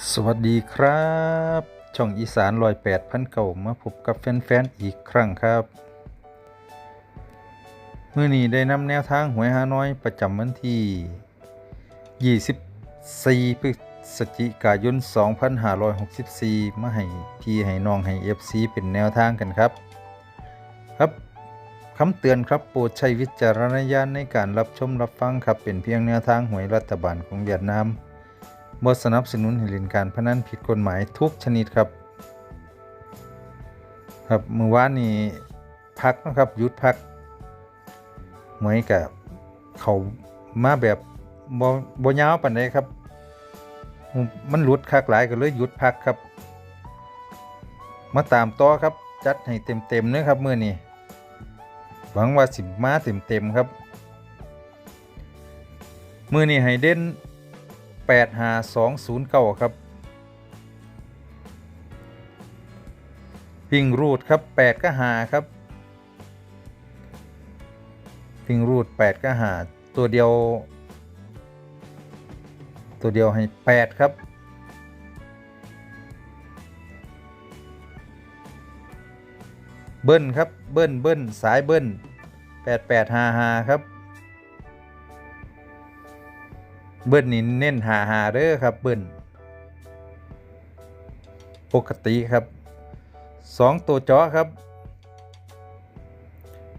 สวัสดีครับ ช่องอีสานลอยแปดพันเก่ามาพบกับแฟนๆอีกครั้งครับเมื่อนี้ได้นำแนวทางหวยฮานอยประจำวันที่ 24 พฤศจิกายน 2564 มาให้พี่ให้น้องให้ FC เป็นแนวทางกันครับ ครับคำเตือนครับโปรดใช้วิจารณญาณในการรับชมรับฟังครับ เป็นเพียงแนวทางหวยรัฐบาลของเวียดนาม บสนับสนุนให้เล่นการพนันผิดกฎหมายทุกชนิดครับ ครับเมื่อวานนี้พักนะครับยุดพักเหมือนกับเขามาแบบบ่บ่ยาวปานใดครับ มันหลุดคักหลายก็เลยหยุดพักครับ มาตามต่อครับจัดให้เต็มๆเนะครับมื้อนี้หวังว่าสิมาเต็มๆครับ มือนี้ให้เด่น 85209 ครับวิ่งรูดครับ 8 ก็หาครับวิ่งรูด 8 ก็หา ตัวเดียว ตัวเดียวให้ 8 ครับเบิ้ลครับ เบิ้ลเบิ้ลสายเบิ้ล8855ครับ เบิ้ลนี่เน้นหาหาเด้อครับเบิ้ลปกติครับสองตัวเจาะครับ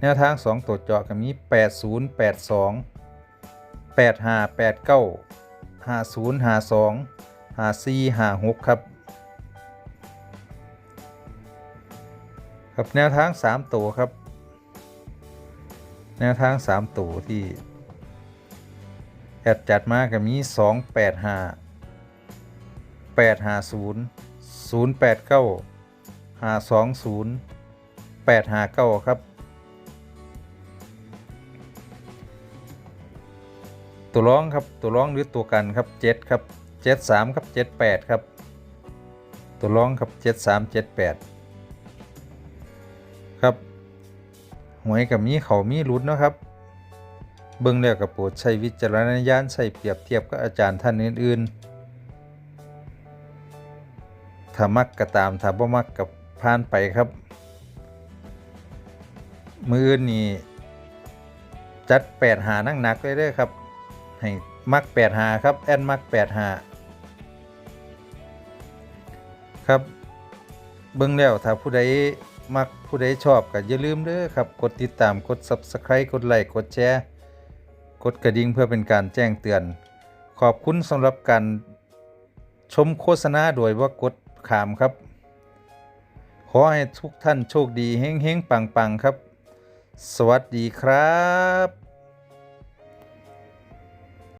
แนวทางสองตัวเจาะก็มี80 82 85 89 50 52 54 56ครับครับแนวทาง3ตัวครับ แนวทาง3ตัวที่ แอดจัดมาก็มี2 8 5 8 5 0 0 8 9 5 2 0 8 5 9ครับ ตัวร้องครับตัวร้องหรือตัวกันครับ7ครับ7 3ครับ7 8ครับ ตัวร้องครับ7 3 7 8ครับหวยกับมีเขามีรุดนะครับ เบิ่งแล้วกับโปรดใช้วิจารณญาณใช้เปรียบเทียบกับอาจารย์ท่านอื่นๆ ถ้ามักก็ตามถ้าบ่มักกับผ่านไปครับ มืออื่นนี่จัดแปดหานั่งหนักเลยเด้อครับ ให้มักแปดหาครับ แอนมักแปดหาครับ เบิ่งแล้วถ้าผู้ใดมักผู้ใดชอบก็อย่าลืมเด้อครับ กดติดตามกด Subscribe กดไลค์กดแชร์ กดกระดิ่งเพื่อเป็นการแจ้งเตือน ขอบคุณสำหรับการชมโฆษณาโดยว่ากดขามครับ ขอให้ทุกท่านโชคดีเฮ้งๆปังๆครับ สวัสดีครับ